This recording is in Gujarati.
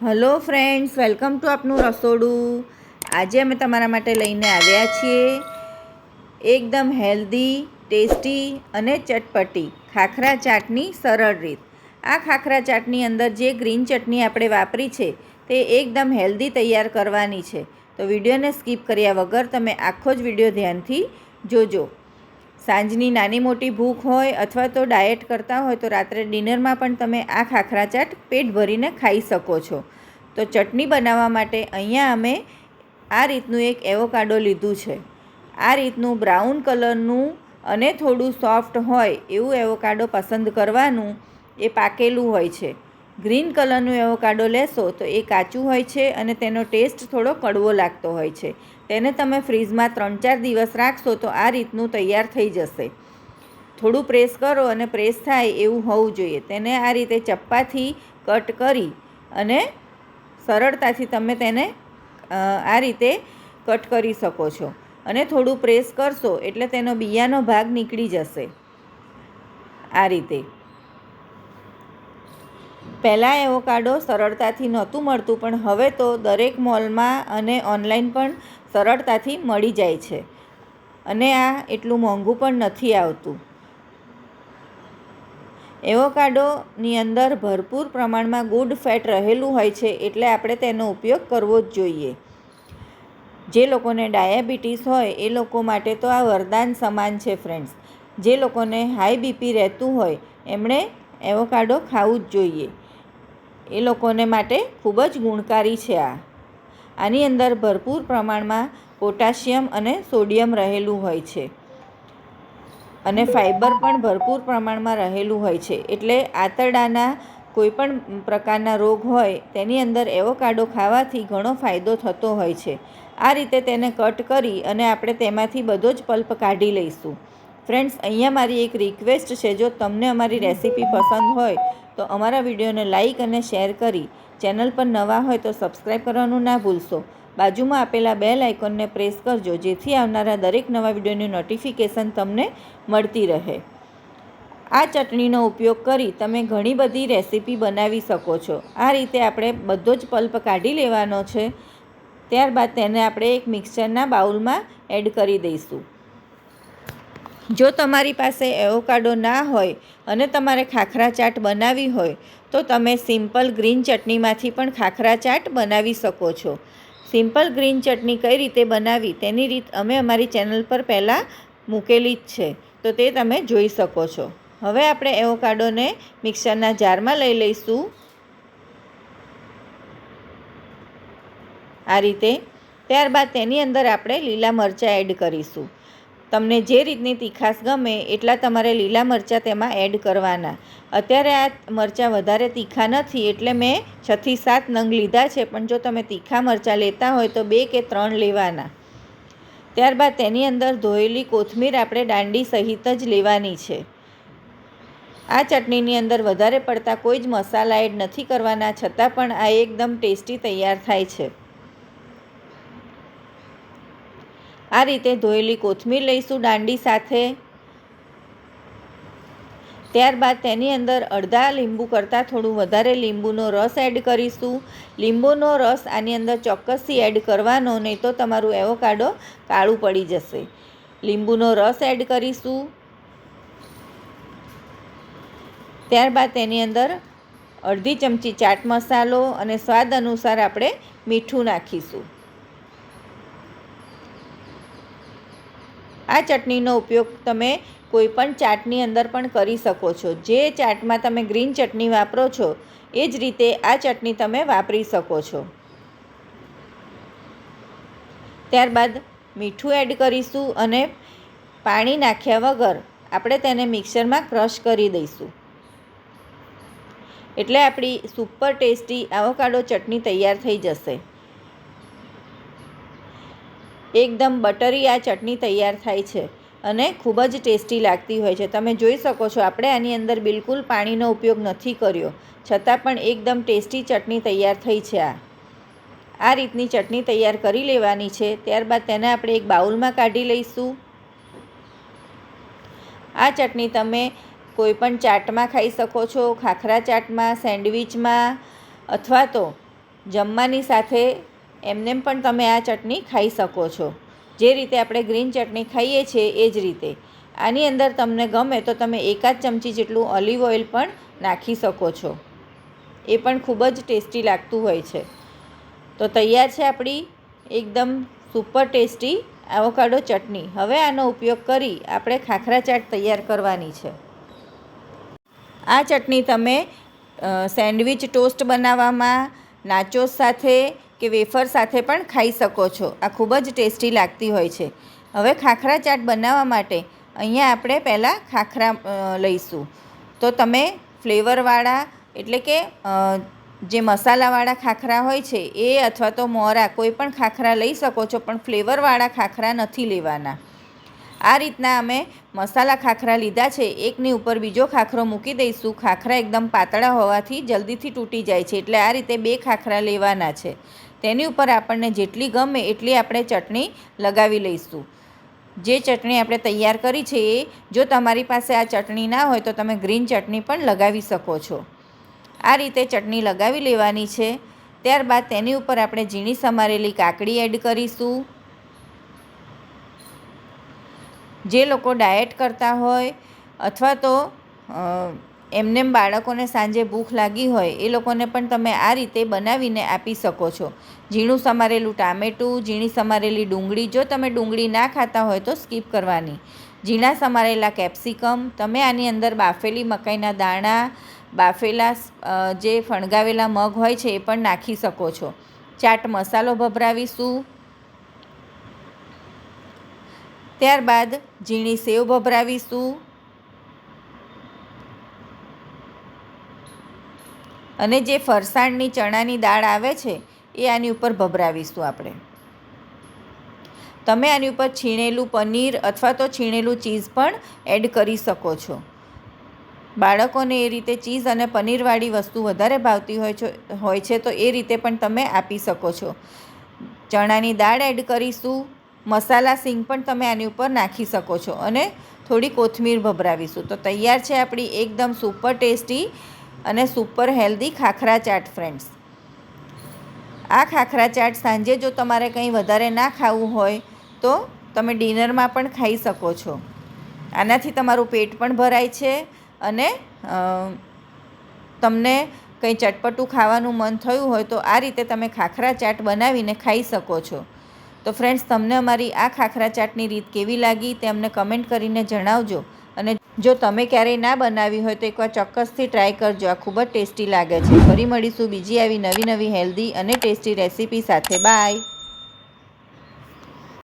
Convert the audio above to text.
હલો ફ્રેન્ડ્સ, વેલકમ ટુ આપનું રસોડું. આજે અમે તમારા માટે લઈને આવ્યા છીએ એકદમ હેલ્ધી, ટેસ્ટી અને ચટપટી ખાખરા ચાટની સરળ રીત. આ ખાખરા ચાટની અંદર જે ગ્રીન ચટણી આપણે વાપરી છે, તે એકદમ હેલ્ધી તૈયાર કરવાની છે. તો વિડીયોને સ્કીપ કર્યા વગર તમે આખો જ વીડિયો ધ્યાનથી જોજો. સાંજની નાની મોટી ભૂખ હોય અથવા તો ડાયટ કરતા હોય તો રાત્રે ડિનરમાં પણ તમે આ ખાખરા ચાટ પેટ ભરીને ખાઈ શકો છો. તો ચટણી બનાવવા માટે અહીંયા અમે આ રીતનું એક એવોકાડો લીધું છે. આ રીતનું બ્રાઉન કલરનું અને થોડું સોફ્ટ હોય એવું એવોકાડો પસંદ કરવાનું એ પાકેલું હોય છે. ગ્રીન કલરનું એવોકાડો લેશો તો એ કાચું હોય છે અને તેનો ટેસ્ટ થોડો કડવો લાગતો હોય છે. તેને તમે ફ્રીઝમાં ત્રણ ચાર દિવસ રાખશો તો આ રીતનું તૈયાર થઈ જશે. થોડું પ્રેસ કરો અને પ્રેસ થાય એવું હોવું જોઈએ. તેને આ રીતે ચપ્પાથી કટ કરી અને સરળતાથી તમે તેને આ રીતે કટ કરી શકો છો. અને થોડું પ્રેસ કરશો એટલે તેનો બિયાનો ભાગ નીકળી જશે. આ રીતે. પહેલાં એવોકાડો સરળતાથી નહોતું મળતું, પણ હવે તો દરેક મોલમાં અને ઓનલાઈન પણ સરળતાથી મળી જાય છે. અને આ એટલું મોંઘું પણ નથી આવતું. એવોકાડોની અંદર ભરપૂર પ્રમાણમાં ગુડ ફેટ રહેલું હોય છે એટલે આપણે તેનો ઉપયોગ કરવો જ જોઈએ. જે લોકોને ડાયાબિટીસ હોય, એ લોકો માટે તો આ વરદાન સમાન છે ફ્રેન્ડ્સ જે લોકોને હાઈ બીપી રહેતું હોય, એમણે એવોકાડો ખાવું જ જોઈએ. એ લોકોને માટે ખૂબ જ ગુણકારી છે આ. આની અંદર ભરપૂર પ્રમાણમાં પોટાશિયમ અને સોડિયમ રહેલું હોય છે. અને ફાઇબર પણ ભરપૂર પ્રમાણમાં રહેલું હોય છે. એટલે આંતરડાના કોઈ પણ પ્રકારના રોગ હોય, તેની અંદર એવોકાડો ખાવાથી ઘણો ફાયદો થતો હોય છે. આ રીતે તેને કટ કરી અને આપણે તેમાંથી બધો જ પલ્પ કાઢી લઈશું. ફ્રેન્ડ્સ અહીંયા મારી એક રિક્વેસ્ટ છે, જો તમને અમારી રેસીપી પસંદ હોય, તો અમારા વિડીયોને લાઇક અને શેર કરી. ચેનલ પર નવા હોય તો સબસ્ક્રાઈબ કરવાનું ના ભૂલશો. બાજુમાં આપેલા બેલ આઇકોનને પ્રેસ કરજો, જેથી આવનારા દરેક નવા વિડીયોની નોટિફિકેશન તમને મળતી રહે. આ ચટણીનો ઉપયોગ કરી તમે ઘણી બધી રેસીપી બનાવી શકો છો. આ રીતે આપણે બધો જ પલ્પ કાઢી લેવાનો છે. ત્યારબાદ તેને આપણે એક મિક્સરના બાઉલમાં એડ કરી દઈશું. જો તમારી પાસે એવોકાડો ના હોય અને તમારે ખાખરા ચાટ બનાવવી હોય, તો તમે સિમ્પલ ગ્રીન ચટણીમાંથી પણ ખાખરા ચાટ બનાવી શકો છો. સિમ્પલ ગ્રીન ચટણી કઈ રીતે બનાવી તેની રીત અમે અમારી ચેનલ પર પહેલાં મૂકેલી જ છે, તો તે તમે જોઈ શકો છો. હવે આપણે એવોકાડોને મિક્સરના જારમાં લઈ લઈશું. આ રીતે. ત્યારબાદ તેની અંદર આપણે લીલા મરચાં એડ કરીશું. તમને જે રીતની તીખાશ ગમે એટલા તમારે લીલા મરચાં તેમાં એડ કરવાના. અત્યારે આ મરચાં વધારે તીખા નથી એટલે મેં છથી સાત નંગ લીધા છે, પણ જો તમે તીખા મરચાં લેતા હોય તો બે કે ત્રણ લેવાના. ત્યારબાદ તેની અંદર ધોયેલી કોથમીર આપણે દાંડી સહિત જ લેવાની છે. આ ચટણીની અંદર વધારે પડતા કોઈ જ મસાલા એડ નથી કરવાના, છતાં પણ આ એકદમ ટેસ્ટી તૈયાર થાય છે. આ રીતે ધોયેલી કોથમીર લઈશું દાંડી સાથે. ત્યારબાદ તેની અંદર અડધા લીંબુ કરતાં થોડું વધારે લીંબુનો રસ એડ કરીશું. લીંબુનો રસ આની અંદર ચોક્કસથી એડ કરવાનો, નહીં તો તમારું એવોકાડો કાળું પડી જશે. લીંબુનો રસ એડ કરીશું. ત્યારબાદ તેની અંદર અડધી ચમચી ચાટ મસાલો અને સ્વાદ અનુસાર આપણે મીઠું નાખીશું. આ ચટણીનો ઉપયોગ તમે કોઈપણ ચાટની અંદર પણ કરી શકો છો. જે ચાટમાં તમે ગ્રીન ચટણી વાપરો છો, એ જ રીતે આ ચટણી તમે વાપરી શકો છો. ત્યારબાદ મીઠું એડ કરીશું અને પાણી નાખ્યા વગર આપણે તેને મિક્સરમાં ક્રશ કરી દઈશું. એટલે આપણી સુપર ટેસ્ટી આવોકાડો ચટણી તૈયાર થઈ જશે. એકદમ બટરી આ ચટણી તૈયાર થાય છે અને ખૂબ જ ટેસ્ટી લાગતી હોય છે. તમે જોઈ શકો છો, આપણે આની અંદર બિલકુલ પાણીનો ઉપયોગ નથી કર્યો, છતાં પણ એકદમ ટેસ્ટી ચટણી તૈયાર થઈ છે આ. આ રીતની ચટણી તૈયાર કરી લેવાની છે, ત્યારબાદ તેને આપણે એક બાઉલમાં કાઢી લઈશું. આ ચટણી તમે કોઈ પણ ચાટમાં ખાઈ શકો છો, ખાખરા ચાટમાં, સેન્ડવિચમાં, અથવા તો જમવાની સાથે એમનેમ પણ તમે આ ચટણી ખાઈ શકો છો. જે રીતે આપણે ગ્રીન ચટણી ખાઈએ છીએ એ જ રીતે. આની અંદર તમને ગમે તો તમે એકાદ ચમચી જેટલું ઓલિવ ઓઇલ પણ નાખી શકો છો. એ પણ ખૂબ જ ટેસ્ટી લાગતું હોય છે. તો તૈયાર છે આપણી એકદમ સુપર ટેસ્ટી એવોકાડો ચટણી. હવે આનો ઉપયોગ કરી આપણે ખાખરા ચાટ તૈયાર કરવાની છે. આ ચટણી તમે સેન્ડવિચ ટોસ્ટ બનાવવામાં, નાચોસ સાથે કે વેફર સાથે પણ ખાઈ શકો છો. આ ખૂબ જ ટેસ્ટી લાગતી હોય છે. હવે ખાખરા ચાટ બનાવવા માટે અહીંયા આપણે પહેલાં ખાખરા લઈશું. તો તમે ફ્લેવરવાળા એટલે કે જે મસાલાવાળા ખાખરા હોય છે, એ અથવા તો મોરા કોઈ પણ ખાખરા લઈ શકો છો, પણ ફ્લેવરવાળા ખાખરા નથી લેવાના. આ રીતના અમે મસાલા ખાખરા લીધા છે. એકની ઉપર બીજો ખાખરો મૂકી દઈશું. ખાખરા એકદમ પાતળા હોવાથી જલ્દીથી તૂટી જાય છે. એટલે આ રીતે બે ખાખરા લેવાના છે. તેની ઉપર આપણને જેટલી ગમે એટલી આપણે ચટણી લગાવી લઈશું. જે ચટણી આપણે તૈયાર કરી છે એ, જો તમારી પાસે આ ચટણી ના હોય તો તમે ગ્રીન ચટણી પણ લગાવી શકો છો. આ રીતે ચટણી લગાવી લેવાની છે. ત્યારબાદ તેની ઉપર આપણે ઝીણી સમારેલી કાકડી એડ કરીશું. જે લોકો ડાયટ કરતા હોય અથવા તો અ, એમનેમ બાળકોને સાંજે ભૂખ લાગી હોય એ લોકોને પણ તમે આ રીતે બનાવીને આપી શકો છો. ઝીણું સમારેલું ટામેટું ઝીણી સમારેલી ડુંગળી જો તમે ડુંગળી ના ખાતા હોય તો સ્કીપ કરવાની. ઝીણા સમારેલા કેપ્સિકમ તમે આની અંદર બાફેલી મકાઈના દાણા બાફેલા જે ફણગાવેલા મગ હોય છે એ પણ નાખી શકો છો. ચાટ મસાલો ભભરાવીશું. ત્યારબાદ ઝીણી સેવ ભભરાવીશું. અને જે ફરસાણની ચણાની દાળ આવે છે, એ આની ઉપર ભભરાવીશું આપણે. તમે આની ઉપર છીણેલું પનીર અથવા તો છીણેલું ચીઝ પણ એડ કરી શકો છો. બાળકોને એ રીતે ચીઝ અને પનીરવાળી વસ્તુ વધારે ભાવતી હોય છે હોય છે તો એ રીતે પણ તમે આપી શકો છો. ચણાની દાળ એડ કરીશું, મસાલા સિંગ પણ તમે આની ઉપર નાખી શકો છો અને થોડી કોથમીર ભભરાવીશું. તો તૈયાર છે આપણી એકદમ સુપર ટેસ્ટી અને super healthy khakhra chaat friends આ ખાખરા ચાટ સાંજે જો તમારે કંઈ વધારે ના ખાવું હોય, તો તમે ડિનરમાં પણ ખાઈ શકો છો. આનાથી તમારું પેટ પણ ભરાય છે અને તમને કંઈ ચટપટું ખાવાનું મન થયું હોય, તો આ રીતે તમે ખાખરા ચાટ બનાવીને ખાઈ શકો છો. તો ફ્રેન્ડ્સ તમને અમારી આ ખાખરા ચાટની રીત કેવી લાગી તે અમને કમેન્ટ કરીને જણાવજો. જો તમે ક્યારેય ના બનાવી હોય તો એકવાર ચોક્કસથી ટ્રાય કરજો. આ ખૂબ જ ટેસ્ટી લાગે છે. ફરી મળીશું બીજી આવી નવી નવી હેલ્ધી અને ટેસ્ટી રેસીપી સાથે. બાય